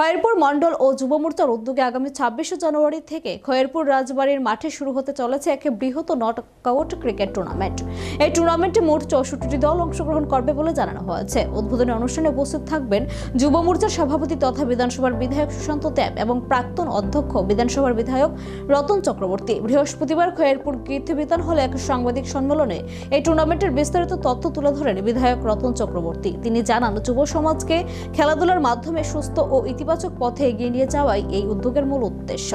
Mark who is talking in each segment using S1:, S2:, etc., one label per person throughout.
S1: খয়েরপুর মণ্ডল ও যুব মোর্চার উদ্যোগে আগামী ছাব্বিশে জানুয়ারি থেকে খয়েরপুর রাজবাড়ির মাঠে শুরু হতে চলেছে এক বৃহৎ নকআউট ক্রিকেট টুর্নামেন্ট। এই টুর্নামেন্টে মোট চৌষট্টি দল অংশগ্রহণ করবে বলে জানানো হয়েছে। উদ্বোধনী অনুষ্ঠানে উপস্থিত থাকবেন যুব মোর্চার সভাপতি তথা বিধানসভার বিধায়ক সুশান্ত দেব এবং প্রাক্তন অধ্যক্ষ বিধানসভার বিধায়ক রতন চক্রবর্তী। বৃহস্পতিবার খয়েরপুর কীর্তিবিতান হলে এক সাংবাদিক সম্মেলনে এই টুর্নামেন্টের বিস্তারিত তথ্য তুলে ধরেন বিধায়ক রতন চক্রবর্তী। তিনি জানান, যুব সমাজকে খেলাধুলার মাধ্যমে সুস্থ ও ইতিবাচক পথে এগিয়ে নিয়ে যাওয়াই এই উদ্যোগের মূল উদ্দেশ্য।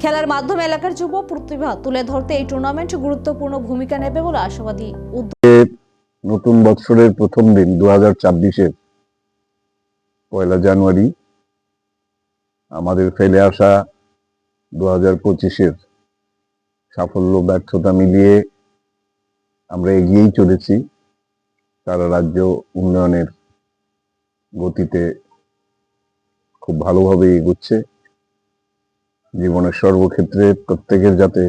S1: খেলার মাধ্যমে এলাকার যুব প্রতিভা তুলে ধরতে এই টুর্নামেন্ট গুরুত্বপূর্ণ ভূমিকা নেবে বলে আশাবাদী
S2: নতুন বৎসরের প্রথম দিন দু হাজার ছাব্বিশের পয়লা জানুয়ারি, আমাদের ফেলে আসা দু হাজার পঁচিশের সাফল্য, ব্যর্থতা মিলিয়ে আমরা এগিয়েই চলেছি। সারা রাজ্য উন্নয়নের গতিতে খুব ভালোভাবে এগোচ্ছে। জীবনের সর্বক্ষেত্রে প্রত্যেকের যাতে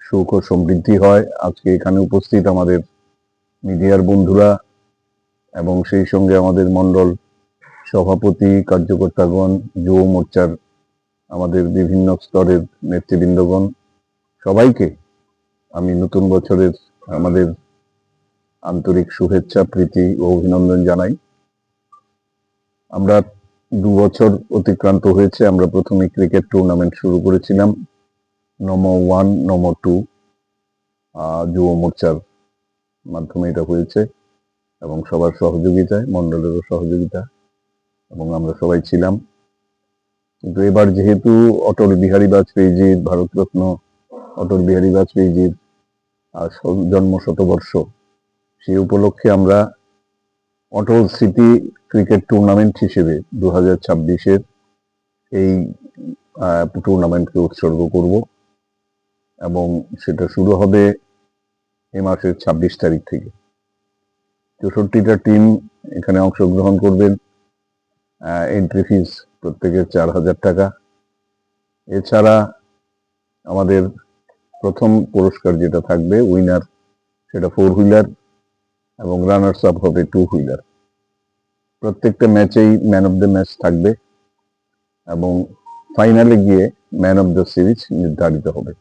S2: সুখ ও সমৃদ্ধি হয়, আজকে এখানে উপস্থিত আমাদের মিডিয়ার বন্ধুরা এবং সেই সঙ্গে আমাদের মণ্ডল সভাপতি, কার্যকর্তাগণ, যুব মোর্চার আমাদের বিভিন্ন স্তরের নেতৃবৃন্দগণ, সবাইকে আমি নতুন বছরের আমাদের আন্তরিক শুভেচ্ছা, প্রীতি ও অভিনন্দন জানাই। আমরা দু বছর অতিক্রান্ত হয়েছে। আমরা প্রথমে ক্রিকেট টুর্নামেন্ট শুরু করেছিলাম। নমো ওয়ান নমো টু যুব মোর্চার মাধ্যমে এটা হয়েছে এবং সবার সহযোগিতায় মন্ডলেরও সহযোগিতা এবং আমরা সবাই ছিলাম। কিন্তু এবার যেহেতু অটল বিহারী বাজপেয়ীজির, ভারতরত্ন অটল বিহারী বাজপেয়ীজির জন্ম শতবর্ষ সেই উপলক্ষে আমরা অটল স্মৃতি ক্রিকেট টুর্নামেন্ট হিসেবে দু হাজার ছাব্বিশের এই টুর্নামেন্টকে উৎসর্গ করব এবং সেটা শুরু হবে এ মাসের ছাব্বিশ তারিখ থেকে। চৌষট্টিটা টিম এখানে অংশগ্রহণ করবেন। এন্ট্রি ফিস প্রত্যেকের চার হাজার টাকা। এছাড়া আমাদের প্রথম পুরস্কার যেটা থাকবে উইনার সেটা ফোর হুইলার এবং রানার্স আপ হবে টু হুইলার প্রত্যেকটা ম্যাচেই ম্যান অফ দ্য ম্যাচ থাকবে এবং ফাইনালে গিয়ে ম্যান অফ দ্য সিরিজ নির্ধারিত হবে।